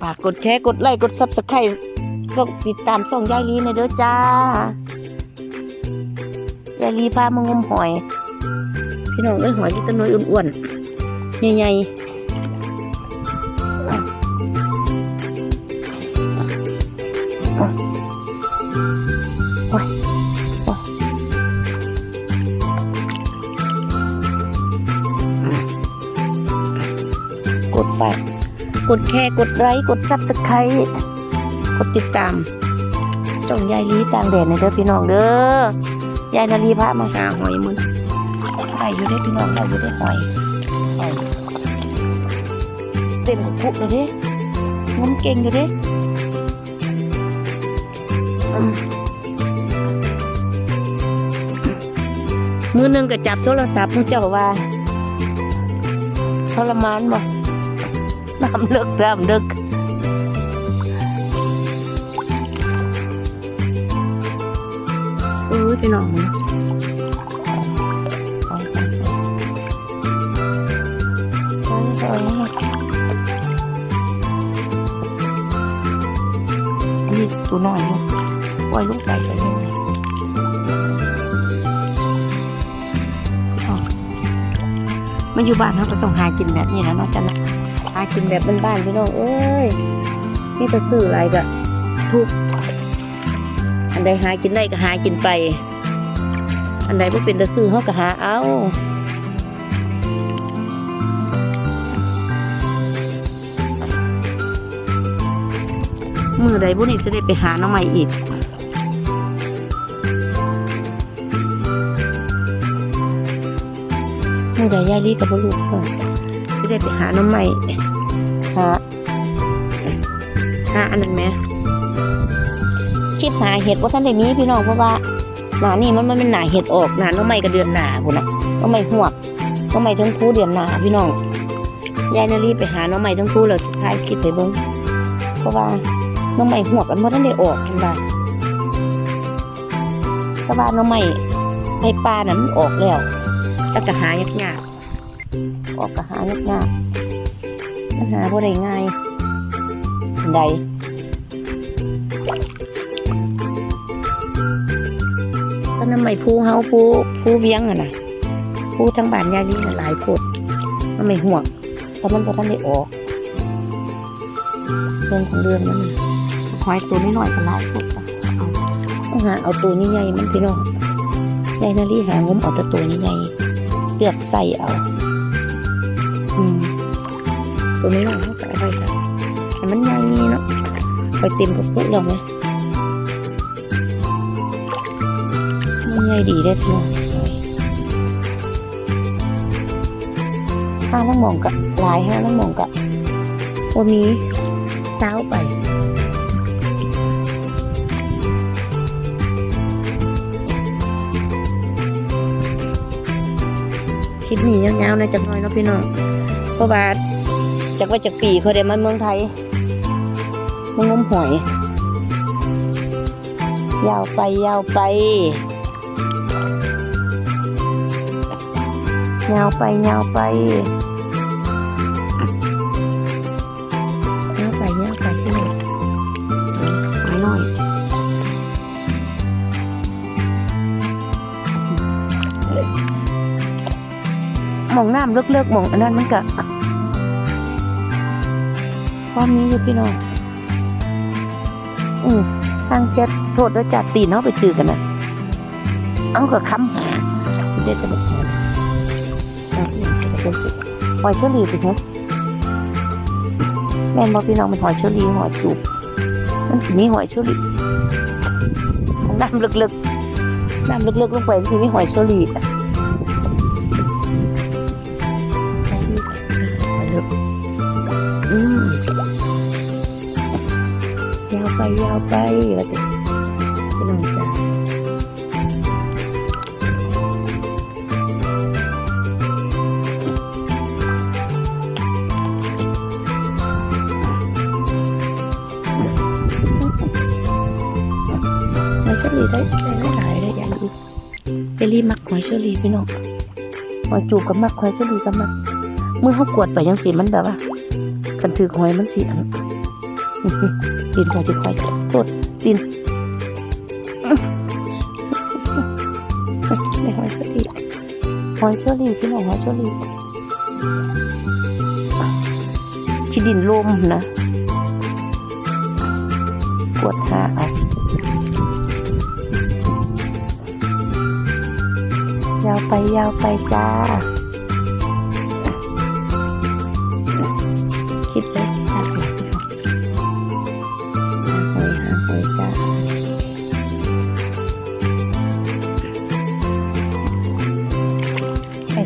ฝากกดแชร์กดไลค์กดซับสไครต์ส่งติดตามส่งยายลีในเด้อจ้ายายลีพามางมหอย พี่น้องเอ้ยหอยที่ต้นน้อยอ้วนๆใหญ่ๆ กดแค่กดไลค์กดซับสไครต์กดติดตาม ส่งยายลีต่างแดนในเด้อพี่น้องเด้อยายนาลีพามาหาหอยมึงได้อยู่ได้อพี่น้องได้อยู่ได้อหอยหอยเต็มกระปุกเลยเด้งมเก่งอยู่เด้อืมมือหนึ่งก็จับโทรศัพท์มึงเจ้าว่าทรมานบ่ น้ำเลิกน้ำเลิกเออพี่น้องนะอันนี้ตัวน้อยเนาะปล่อยลูกไปไปเลยอ๋อมาอยู่บ้านเขาก็ต้องหากินแบบนี้นะเนาะจันนะหากินแบบบ้านๆพี่น้องเอ้ยมีแต่ซื้ออะไรก็ทุก อันใดหากินได้ก็หากินไป อันใดบ่เป็นตะซื้อเฮาก็หาเอามือใดบุนี่สิได้ไปหาน้องใหม่อีก มือใดยายลีกับบ่รู้เพิ่น สิได้ไปหาน้องใหม่หาหาอันนั้นแหมคลิปหาเห็ดว่าท่านได้มีพี่น้องเพราะว่าหนานี่มันมันเป็นหนาเห็ดออกหนาน้องใหม่ก็เดือนหนาพุ่นนะน้องใหม่หวกน้องใหม่ทั้งคู่เดือนหนาพี่น้องยายนารีไปหาน้องใหม่ทั้งคู่แล้วสุดท้ายคลิปไปบ้งเพราะว่าน้องใหม่หวกกันว่าท่านได้ออกทันว่าเพราะว่าน้องใหม่ไปปลานั้นมันออกแล้วแต่ก็หายากยากๆ ออกก็หายากยากๆมันหาบ่ได้ง่ายใดต้นน้ำใหม่ผู้เฮาผู้ผู้เวียงอะนะผู้ทั้งบ้านยายลีน่ะหลายโพดมันไม่ห่วงแต่มันพอท่านได้ออกเรื่องของเรื่องมันหอยตัวน้อยๆก็หลายโพดจ้ะเอาต้องหาเอาตัวนี้ใหญ่มันพี่น้องยายนาลีหางมเอาแต่ตัวนี้ใหญ่เลือกใส่เอา ตัวนี้น้อยเขาก็เอาไปจ้ะให้มันใหญ่เนาะไปเต็มกระปุกแล้วไหมมันใหญ่ดีได้อพี่น้องห้าน้ำหมองกะหลายห้าน้ำหมองกะวันนี้เช้าไปคลิปนี้ยาวๆนะจักหน่อยเนาะพี่น้องเพราะว่า จากว่าจากปีเขาได้มาเมืองไทยมางมหอย ยาวไปยาวไป ยาวไปยาวไปยาวไปยาวไปพี่น้องหอยน้อยมองน้ำเลิกๆมองอันนั้นมันกะพอมีอยู่พี่น้องอืมทางเช็ดโทษด้วยจัดตีนเขาไปถือกันนะเอากับคำหาจะได้จะบอกอะนี่ก็จะเป็นสิหอยเชอรี่สิฮะแม่นบอกพี่น้องมันหอยเชอรี่หอยจูบมันสิมีหอยเชอรี่น้ำลึกๆน้ำลึกๆลงไปมันสิมีหอยเชอรี่าไปยาไปว่าแต่พี่น้องจ้าหอยเชอรี่ได้ได้หลายได้อย่างอีกเอลี่มักหอยเชอรี่พี่น้องหอยจูบกับมักหอยเชอรี่กับมักเมื่อเขากวดไปยังสีมันแบบว่าคันถือหอยมันสีอันตีนพอจะคอย โทษตีนไม่หอยเชอรี่หอยเชอรี่พี่น้องหอยเชอรี่ที่ดินลมนะปวดขาเอายาวไปยาวไปจ้า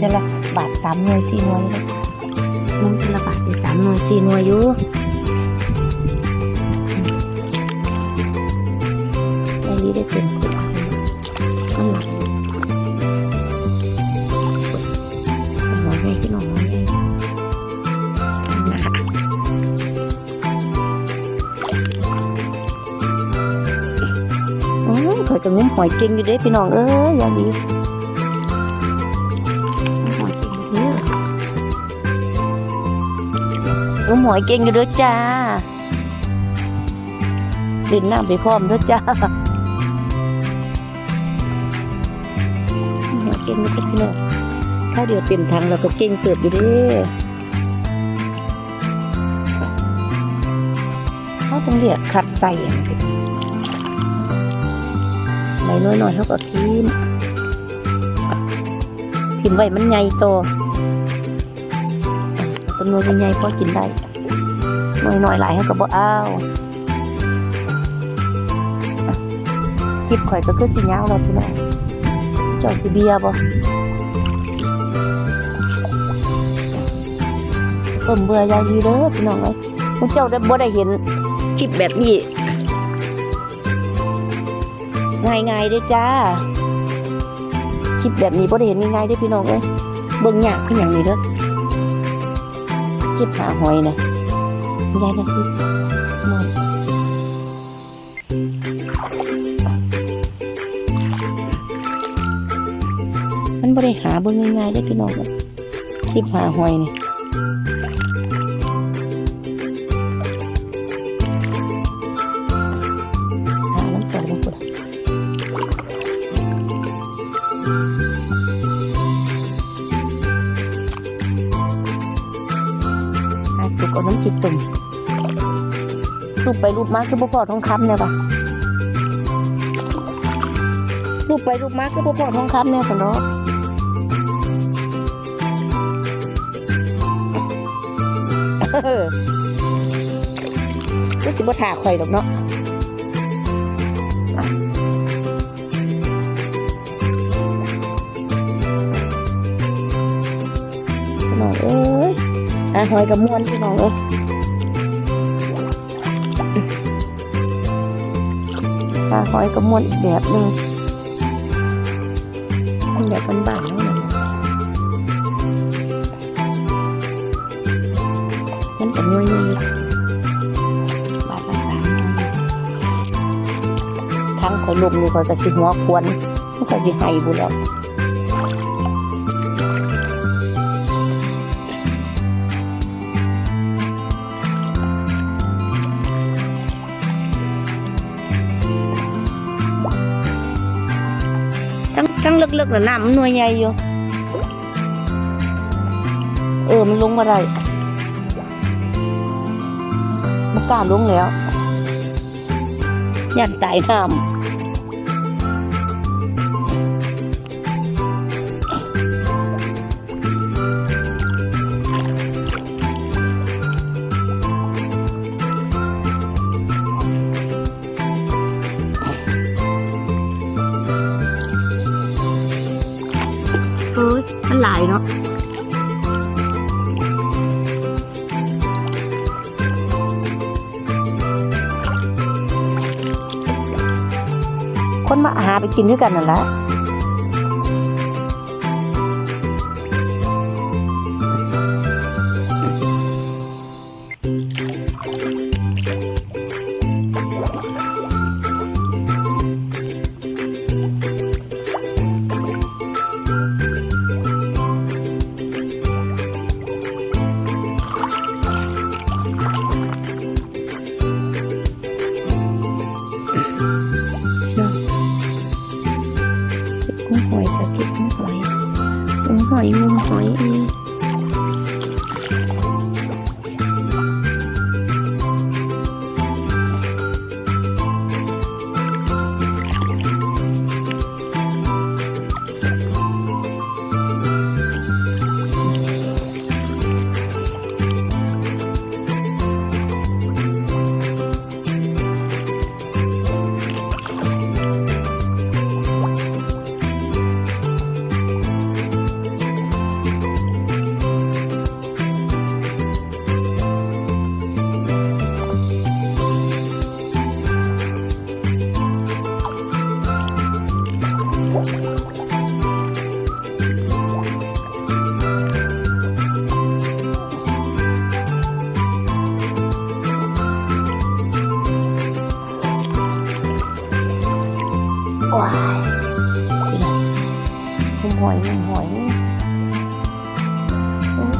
จะละบาทสามหน่วยสี่หน่วยเลยมึงจะละบาทไปสามหน่วยสี่หน่วยอยู่ไอ้นี้ได้เต็มขวดมันหลับหอใหญ่พี่น้องหอยใหญ่นะคะอืมเคยกับงุ้มหอยเก่งอยู่เด้พี่น้องเอ้ยอย่าดี งุ้มหอยเก่งอยู่เด้อจ้าดินน้ำไปพร้อมเด้อจ้าหมอยเก่งอยู่เด้อพี่น้องข้าวเดียวเต็มถังแล้วก็เก่งเติบอยู่ด้เขาต้องเรียกคัดใส่อะใบน้อยๆเขาก็ทิมทิมไว้มันใหญ่โต ต้นน้อยใหญ่ๆพอกินได้หน้อยๆหลายเขาก็บ่เอาวคลิปข่อยก็คือสิยาวแล้วพี่น้องเจ้าสิเบียบ่เพิ่มเบื่อยายดีเด้อพี่น้องเอ้ยพวกเจ้าได้บ่ได้เห็นคลิปแบบนี้ง่ายๆเด้จ้า คลิปแบบนี้บ่ได้เห็นง่ายๆเด้พี่น้องเอ้ยเบิ่งยากคือหยังนี่เด้อ จิบหาหอยนะยายนะพี่มันบริหาเบิ่งง่ายๆได้พี่น้องจิบหาหอยนี่ กเอาน้ำจิตตุ่มรูปไปรูปมาคือพ่อพ่อทองคำเนี่ยปะรูปไปรูปมาคือพ่อพ่อทองคำเนี่ยสนอเออก็สิบ่ถ่าข่อยดอกเนาะ หอยกับมวนพี่น้องเอ้ยอาหอยกับมวนอีกแบบหนึ่งแบบบ้านๆเนาะมันเป็นหน่วยใหญ่บาทละสามหน่วยทั้งข่อยลุมนี่ข่อยก็สิหัวควนมันข่อยสิให้บุแล้ว ลึกๆนะน้ำมันหน่วยใหญ่อยู่ เออ มันลงมาได้มันกล้าลงแล้วยันตายน้ำ ไปกินด้วยกันนั่นแหละ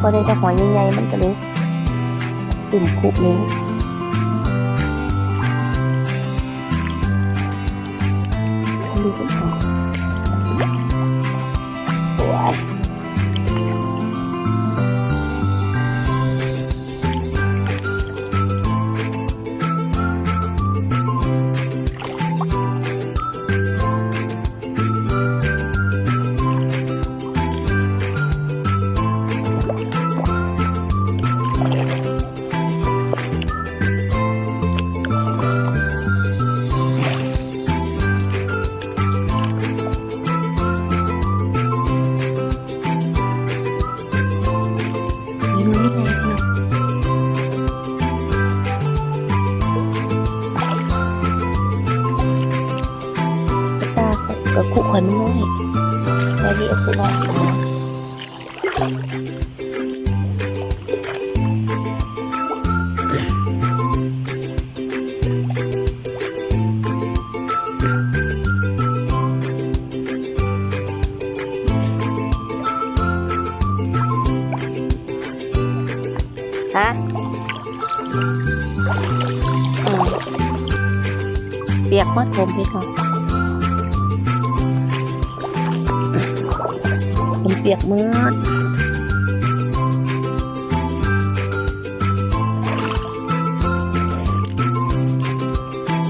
พออก็ได้แต่หอยใหญ่ๆมันก็เลยตุ่มคุบนี้ดูสิคะโเปียกมัดผมพี่ค่ะผมเปียกมืด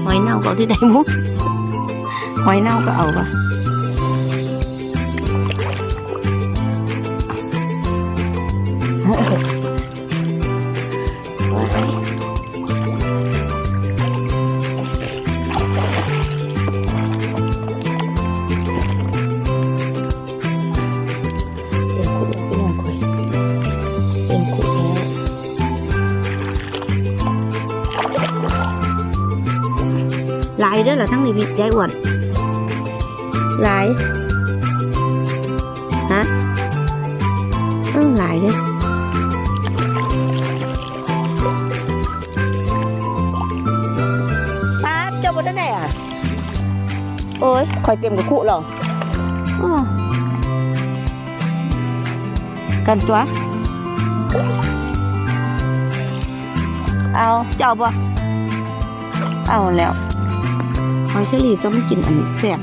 หอยเน่าก็เอาที่ใดมุกหอยเน่าก็เอาปะ ล้วหลายเด้อเหรอทั้งนี้พี่ใจอ้วนหลายฮะเออหลายเด้อป้าเจ้าบนนั่นไหนอะโอ้ยข่อยเต็มกับคู่หรออ้อกันตัวเอาเจ้าปะเอาแล้วห อยเชอรี่ต้องกินอันแซ่บ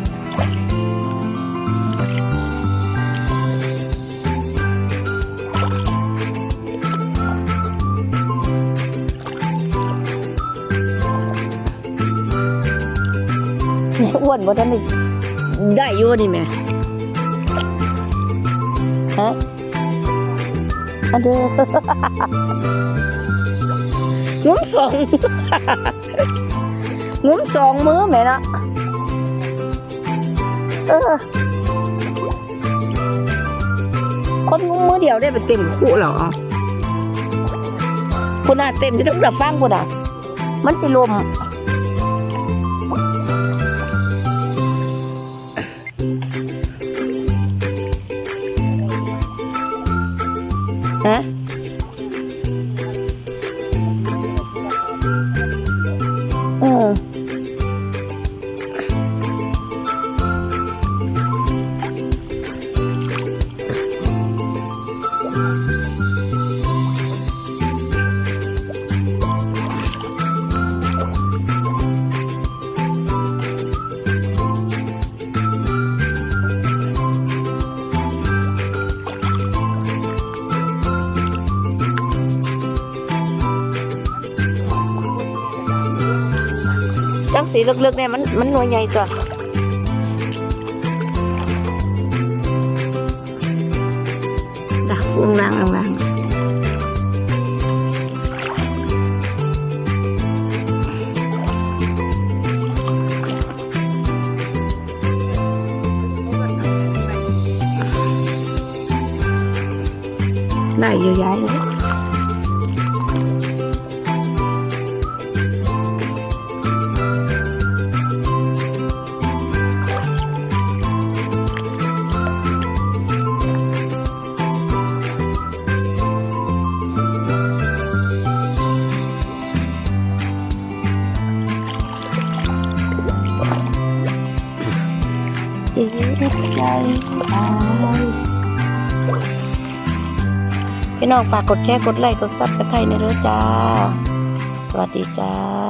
อ้วนบ่ทันได้ได้อยู่นี่แม่ฮะอันเด้องุ้มสอง งุ้มสองมือแม่นะเออคนงุ้มมือเดียวได้ไปเต็มคู่หรอคุณน่ะเต็มจะต้องดับฟังคุณอะมันสิลม จังสีลึกๆเนี่ยมันมันหน่วยใหญ่ตัวดักฟูงล่างล่างได้อยู่ย้ายเลยเจ็บใจตาย น้องฝากกดแชร์กดไลค์กดซับสไครต์ในเด้อจ้า สวัสดีจ้า